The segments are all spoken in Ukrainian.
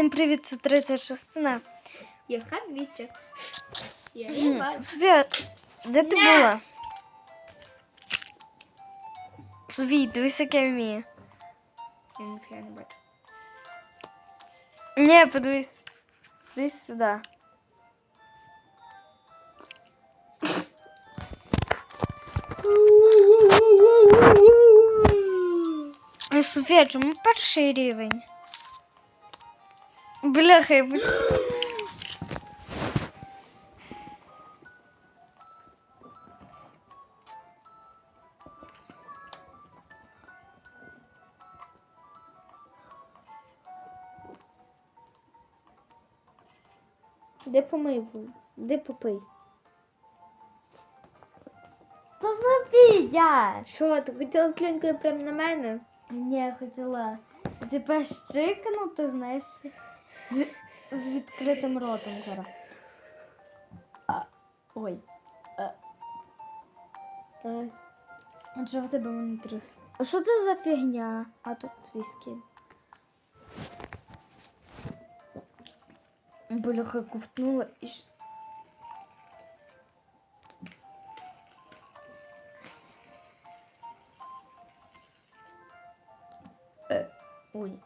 Всім привіт, це третя частина. Яка віча? Я її бачу. Софія, де ти Не. була? Софій, дивись, як я вмію. Я ніфіга не бачу. Ні, подивись. Дивись сюди. Ой, Софія, чому перший рівень? Бляха, я бus- Де помив? Де попий? Та Софія! Що, ти хотіла слюнькою прямо на мене? Ні, я хотіла тебе щикнути, знаєш, з, відкритим ротом зараз. Ой. Давай. В тебе внутрі? А що це за фігня? А тут твій скін. Бляха ковтнула і. Е, Ой.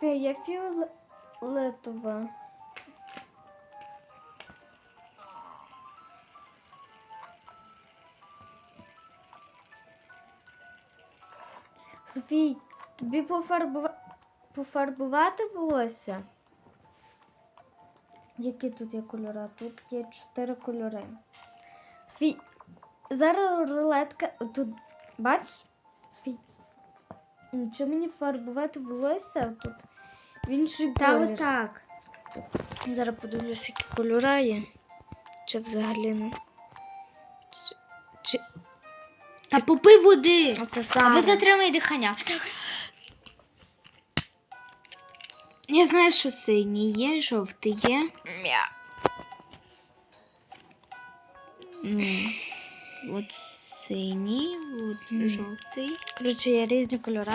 Софія, я фіолетова. Софій, тобі пофарбува... пофарбувати волосся? Які тут є кольори? Тут є чотири кольори. Софій, зараз рулетка. Тут, бачиш? Софій, чи мені фарбувати волосся тут в інший Та колір? отак. Зараз подивлюся, які кольори є. Чи взагалі не. Чи... Чи... Та попий води. Це Або затримай дихання. Я знаю, що синій є, жовтий є. М, От синій, от Мгм. жовтий. Коротше, є різні кольори.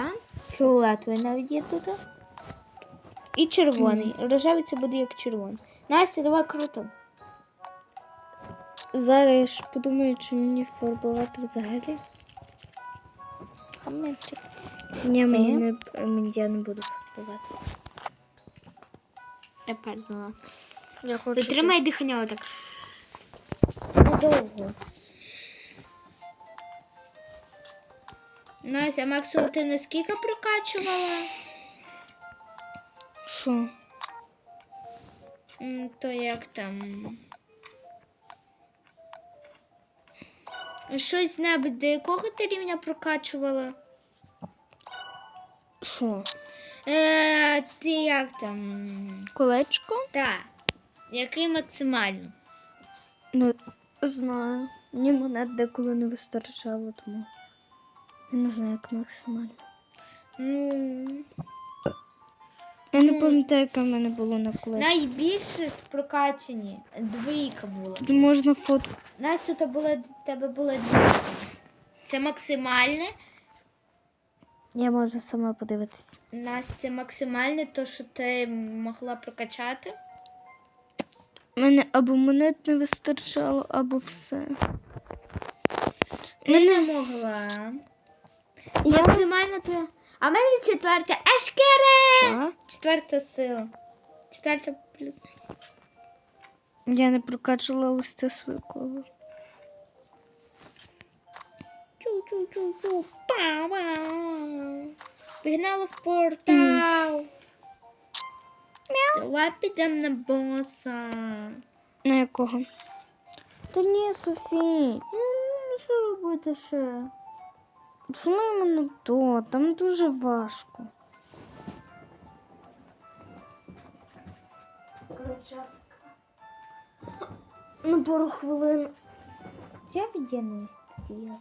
Фіолетовий навіть є тут. І червоний. Рожевий це буде як червоний. Настя, давай круто. Зараз я ж подумаю, чи мені фарбувати взагалі. Хамечик. Ні, мені не, мені я не буду фарбувати. Я передала. Я хочу. Затримай дихання отак. недовго. Настя, Максу, ти наскільки прокачувала? Що? То як там? Щось небудь до якого ти рівня прокачувала? Що? Е, ти як там? Колечко? Так. Який максимально? Не знаю. Мені монет деколи не вистачало, тому я не знаю, як максимально. Ну, Я не пам'ятаю, яке в мене було на колечку. найбільше з прокачані двійка була. Тут можна фотку. Настя, то була тебе була двійка. Це максимальне. Я можу сама подивитися. Настя, це максимальне, то що ти могла прокачати. У мене або монет не вистачало, або все. Ти не могла. Я... Максимально то. А в мене четверта. Ешкере! Четверта сила. Четверта плюс. Я не прокачала ось це своє коло. Чу-чу-чу-чу. Па-па. Пігнали в портал. Давай підемо на боса. На якого? Та ні, Софі. Ну, що робити ще? Чому мене то? Там дуже важко. Ну, На пару хвилин. Я від'єднуюсь тоді.